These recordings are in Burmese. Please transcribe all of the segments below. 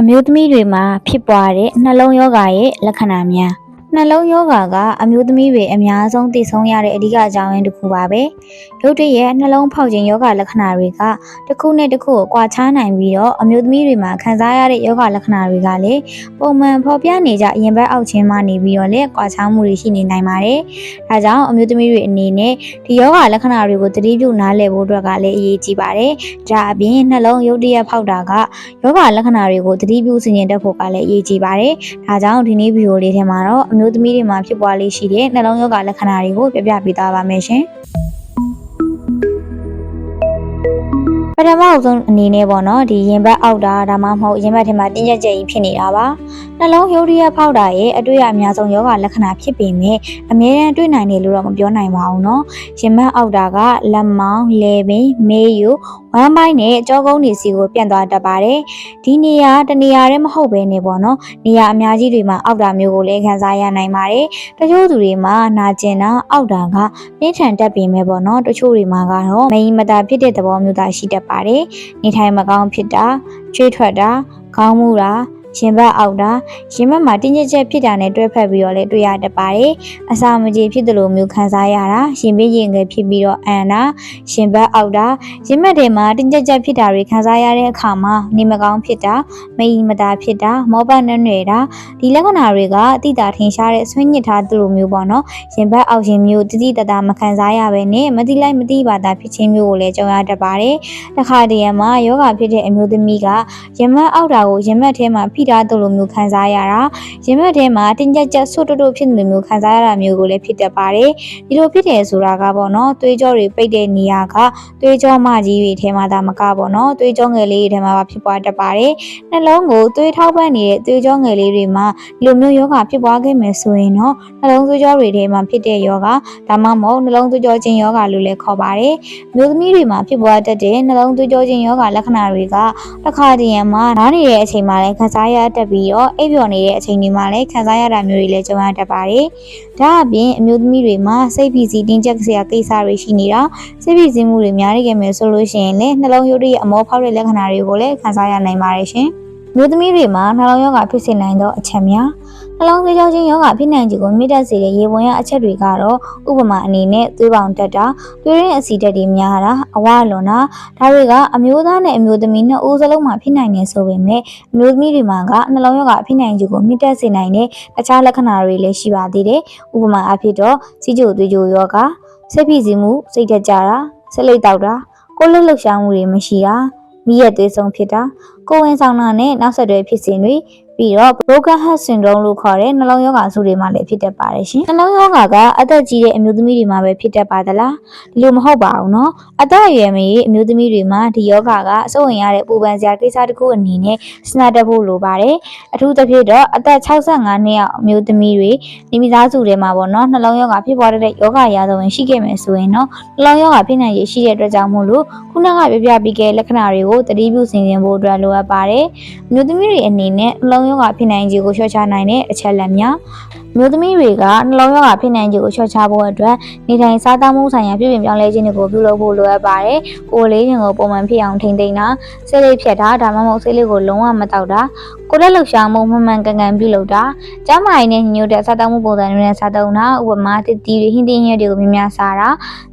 အမျိုးသမီးတွေမှာဖြစ်ပွားတဲ့နှလုံးရောဂါရဲ့လက္ခဏာများ နှလုံးရောဂါကအမျိုးသမီးတွေအများဆုံးသိဆုံးရတဲ့အဓိကအကြောင်းရင်းတစ်ခုပါပဲရုတ်တရက်နှလုံးဖောက်ခြင်းယောဂလက္ခဏာတွေကတစ်ခုနဲ့တစ်ခုကိုကွာခြားနိုင်ပြီးတော့အမျိုးသမီးတွေမှာခံစားရတဲ့ယောဂလက္ခဏာတွေကလည်းပုံမှန်ဖော်ပြနေကြအရင်ဘက်အောက်ခြင်းမှနေပြီးတော့လည်းကွာခြားမှုတွေရှိနေနိုင်ပါတယ်ဒါကြောင့်အမျိုးသမီးတွေအနေနဲ့ဒီယောဂလက္ခဏာတွေကိုသတိပြုနားလည်ဖို့အတွက်ကလည်းအရေးကြီးပါတယ်ဒါအပြင်နှလုံးရုတ်တရက်ဖောက်တာကယောဂလက္ခဏာတွေကိုသတိပြုစီရင်တတ်ဖို့ကလည်းအရေးကြီးပါတယ်။ဒါကြောင့်ဒီနေ့ဗီဒီယိုလေးထဲမှာတော့အမျိုးသမီးတွေမှာဖြစ်ပွားလေးရှိတဲ့နှလုံးယောဂလက္ခဏာတွေကိုပြပြပေးသွားပါမယ်ရှင်။ ထမဆုံးအနေနဲ့ပေါ့နော်ဒီရင်ဘတ်အောက်တာဒါမှမဟုတ်ရင်ဘတ်ထဲမှာတင်းကျပ်ကျပ်ကြီးဖြစ်နေတာပါနှလုံးရိုးရီးရဖောက်တာရဲ့အတွေ့အအများဆုံးယောဂလက္ခဏာဖြစ်ပေမဲ့အများရန်တွေ့နိုင်တယ်လို့တော့မပြောနိုင်ပါဘူးနော်ရင်ဘတ်အောက်တာကလက်မောင်းလေပင်မေးယူဝမ်းပိုင်းနဲ့ကြောကုန်းတွေစီကိုပြန့်သွားတတ်ပါတယ်ဒီနေရာတနေရာတည်းမဟုတ်ဘဲနေပေါ့နော်နေရာအများကြီးတွေမှာအောက်တာမျိုးကိုလည်းခံစားရနိုင်ပါတယ်တချို့သူတွေမှာနာကျင်တာအောက်တာကပြင်းထန်တတ်ပေမဲ့ပေါ့နော်တချို့တွေမှာကတော့မရင်မတာဖြစ်တဲ့သဘောမျိုးသာရှိတတ်ပါတယ်နေထိုင်မကောင်းဖြစ်တာချွေးထွက်တာခေါင်းမူတာ ရင်ဘတ်အောက်တာရင်ဘတ်မှာတင်းကျပ်ချက်ဖြစ်တာနဲ့တွဲဖက်ပြီးတော့လည်းတွေ့ရတတ်ပါတယ်အစာမကြေဖြစ်တယ်လို့မျိုးခံစားရတာရင်ပေးရင်ငယ်ဖြစ်ပြီးတော့အန်တာရင်ဘတ်အောက်တာရင်ဘတ်တွေမှာတင်းကျပ်ချက်ဖြစ်တာတွေခံစားရတဲ့အခါမှာနေမကောင်းဖြစ်တာမယီမတာဖြစ်တာမောပတ်နှဲ့နေတာဒီလက္ခဏာတွေကအတိအတာထင်ရှားတဲ့ဆွေးညစ်ထားသလိုမျိုးပေါ့နော်ရင်ဘတ်အောက်ရင်မျိုးတိတိတတမခံစားရဘဲနဲ့မတိလိုက်မတိပါတာဖြစ်ခြင်းမျိုးကိုလည်းကြုံရတတ်ပါတယ်တခါတည်းမှာယောဂဖြစ်တဲ့အမျိုးသမီးကရင်ဘတ်အောက်တာကိုရင်ဘတ်ထဲမှာဖိထားသလိုမျိုးခံစားရတာရင်ဘတ်ထဲမှာတင်းကျပ်ချက်ဆွတ်တုတ်ဖြစ်နေမျိုးခံစားရတာမျိုးကိုလည်းဖြစ်တတ်ပါတယ်ဒီလိုဖြစ်တယ်ဆိုတာကပေါ့နော်သွေးကြောတွေပိတ်တဲ့နေရာကသွေးကြောမကြီးတွေထဲမှာဒါမကပေါ့နော်သွေးကြောငယ်လေးတွေထဲမှာပါဖြစ်ပွားတတ်ပါတယ်နှလုံးကိုသွေးထောက်ပံ့နေတဲ့သွေးကြောငယ်လေးတွေမှာဒီလိုမျိုးယောဂဖြစ်ပွားခဲ့မယ်ဆိုရင်တော့နှလုံးသွေးကြောတွေထဲမှာဖြစ်တဲ့ယောဂဒါမှမဟုတ်နှလုံးသွေးကြောခြင်းယောဂလို့လည်းခေါ်ပါတယ်မျိုးသမီးတွေမှာဖြစ်ပွားတတ်တဲ့နှလုံးသွေးကြောခြင်းယောဂလက္ခဏာတွေကတစ်ခါတည်းရမှာနားနေတဲ့အချိန်မှာလည်းခံစားရတတ်ပြီးတော့အိပ်ပျော်နေတဲ့အချိန်တွေမှာလည်းခံစားရတာမျိုးတွေလည်းကြုံရတတ်ပါတယ်ဒါအပြင်အမျိုးသမီးတွေမှာစိတ်ဖိစီးတင်းကျပ်စရာကိစ္စတွေရှိနေတာစိတ်ဖိစီးမှုတွေများနေကြမယ်ဆိုလို့ရှိရင်လည်းနှလုံးရုပ်ရဲ့အမောဖောက်တဲ့လက္ခဏာတွေကိုလည်းခံစားရနိုင်ပါတယ်ရှင်မျိုးသမီးတွေမှာနှလုံးရောဂါဖြစ်စေနိုင်သောအချက်များ နှလုံးသွေးကြောချင်းယောဂဖြစ်နိုင်ခြေကိုမြင့်တက်စေတဲ့ရေဝင်ရအချက်တွေကတော့ဥပမာအနေနဲ့သွေးပေါင်တက်တာသွေးရင်းအဆီတက်တွေများတာအဝလွန်တာဒါတွေကအမျိုးသားနဲ့အမျိုးသမီးနှစ်ဦးစလုံးမှာဖြစ်နိုင်နေဆိုပေမဲ့အမျိုးသမီးတွေမှာကနှလုံးရောဂါဖြစ်နိုင်ခြေကိုမြင့်တက်စေနိုင်တဲ့အခြားလက္ခဏာတွေလည်းရှိပါသေးတယ်ဥပမာအဖြစ်တော့စီးကျိုသွေးကြိုယောဂစိတ်ဖိစီးမှုစိတ်တက်ကြတာဆက်လက်တောက်တာကိုယ်လက်လှုပ်ရှားမှုတွေမရှိတာမိရက်သွေးဆုံးဖြစ်တာကိုဝင်ဆောင်တာနဲ့နောက်ဆက်တွဲဖြစ်စဉ်တွေပြီးတော့ broken heart syndrome လို့ခေါ်တဲ့နှလုံးရောဂါအဆိုးတွေမှာလည်းဖြစ်တတ်ပါတယ်ရှင်။နှလုံးရောဂါကအသက်ကြီးတဲ့အမျိုးသမီးတွေမှာပဲဖြစ်တတ်ပါသလား။ဒီလိုမဟုတ်ပါဘူးနော်။အသက်အရွယ်မကြီးအမျိုးသမီးတွေမှာဒီရောဂါကအဆိုးဝင်ရတဲ့ပူပန်စရာကိစ္စတစ်ခုအနေနဲ့စဉ်းစားတတ်ဖို့လိုပါတယ်။အထူးသဖြင့်တော့အသက်65နှစ်အောင်အမျိုးသမီးတွေဒီမိသားစုတွေမှာပေါ့နော်နှလုံးရောဂါဖြစ်ပေါ်တဲ့ရောဂါရာဇဝင်ရှိခဲ့မယ်ဆိုရင်တော့နှလုံးရောဂါဖြစ်နိုင်ရရှိတဲ့အတွက်ကြောင့်မို့လို့ခုနကပြပြပြီးခဲ့လက္ခဏာတွေကိုသတိပြုဆင်ခြင်ဖို့အတွက်လိုအပ်ပါတယ်အမျိုးသမီးတွေအနေနဲ့နှလုံးရောဂါဖြစ်နိုင်ခြေကိုလျှော့ချနိုင်တဲ့အချက်လက်များ မျိုးသမီးတွေကနှလုံးရောဂါဖြစ်နိုင်ခြေကိုလျှော့ချဖို့အတွက်နေထိုင်စားသောက်မှုဆိုင်ရာပြည်ပြင်ပြောင်းလဲခြင်းတွေကိုပြုလုပ်ဖို့လိုအပ်ပါတယ်။ကိုယ်လေးခြင်းကိုပုံမှန်ဖြစ်အောင်ထိန်းသိမ်းတာ၊စိတ်လေးဖြတ်တာဒါမှမဟုတ်စိတ်လေးကိုလုံးဝမတောက်တာ၊ကိုယ်လက်လှုပ်ရှားမှုမှန်မှန်ကန်ကန်ပြုလုပ်တာ၊ကျန်းမာရေးနဲ့ညှို့တဲ့စားသောက်မှုပုံစံတွေနဲ့စားသုံးတာဥပမာတစ်တီတွေဟင်းတင်းရက်တွေကိုများများစားတာ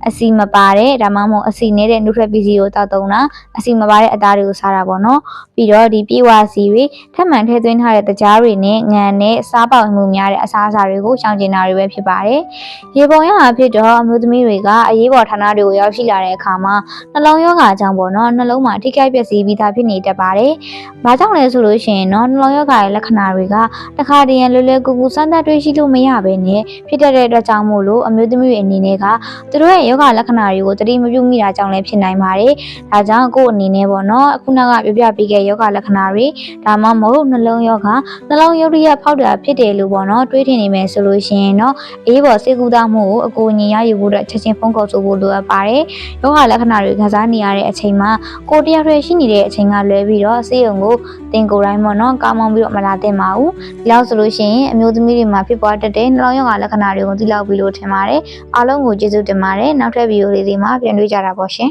အစီမပါတဲ့ဒါမှမဟုတ်အစီနေတဲ့ nutrient PC ကိုတောက်သုံးတာအစီမပါတဲ့အသားတွေကိုစားတာပေါ့နော်။ပြီးတော့ဒီပြေဝစီတွေထပ်မံထည့်သွင်းထားတဲ့တကြားတွေနဲ့ငံနဲ့စားပေါက်မှုများတဲ့အစားအစာတွေကိုရှောင်ကျဉ်တာတွေပဲဖြစ်ပါတယ်။ရေပုံရအဖြစ်တော့အမျိုးသမီးတွေကအရေးပေါ်ဌာနတွေကိုရောက်ရှိလာတဲ့အခါမှာနှလုံးရောဂါကြောင့်ပေါ့နော်နှလုံးမှာထိခိုက်ပျက်စီးပြီးသားဖြစ်နေတတ်ပါတယ်။ဘာကြောင့်လဲဆိုလို့ရှိရင်တော့နှလုံးရောဂါရဲ့လက္ခဏာတွေကတခါတည်းရန်လွယ်လွယ်ကူကူစမ်းသပ်တွေ့ရှိလို့မရဘဲနဲ့ဖြစ်တတ်တဲ့အတွက်ကြောင့်မို့လို့အမျိုးသမီးတွေအနေနဲ့ကသူတို့ရဲ့ယောဂလက္ခဏာတွေကိုတတိမပြုမိတာကြောင့်လည်းဖြစ်နိုင်ပါတယ်။ဒါကြောင့်ကိုယ့်အနေနဲ့ပေါ့နော်ခုနကပြပြပေးခဲ့ယောဂလက္ခဏာတွေဒါမှမဟုတ်နှလုံးယောဂနှလုံးရုပ်ရည်ဖောက်တာဖြစ်တယ်လို့ပေါ့နော်တွေးထင်နေမယ်ဆိုလို့ရှိရင်တော့အေးပေါ်စေကူတာမှုကိုအကူအညီရယူဖို့အတွက်ချက်ချင်းဖုန်းခေါ်ဆိုဖို့လိုအပ်ပါတယ်။ယောဂလက္ခဏာတွေခံစားနေရတဲ့အချိန်မှာကိုယ်တယောက်တည်းရှိနေတဲ့အချိန်ကလွဲပြီးတော့ဆေးရုံကိုတင်ကိုယ်တိုင်းပေါ့နော်ကောင်းမောင်းပြီးတော့မလာသင့်ပါဘူး။ဒီလောက်ဆိုလို့ရှိရင်အမျိုးသမီးတွေမှာဖြစ်ပွားတတ်တဲ့နှလုံးယောဂလက္ခဏာတွေကိုသိလောက်ပြီးလို့ထင်ပါတယ်။အားလုံးကိုကျေးဇူးတင်ပါတယ်။နောက်ထပ်ဗီဒီယိုလေးတွေမှာပြန်တွေ့ကြတာပေါ့ရှင်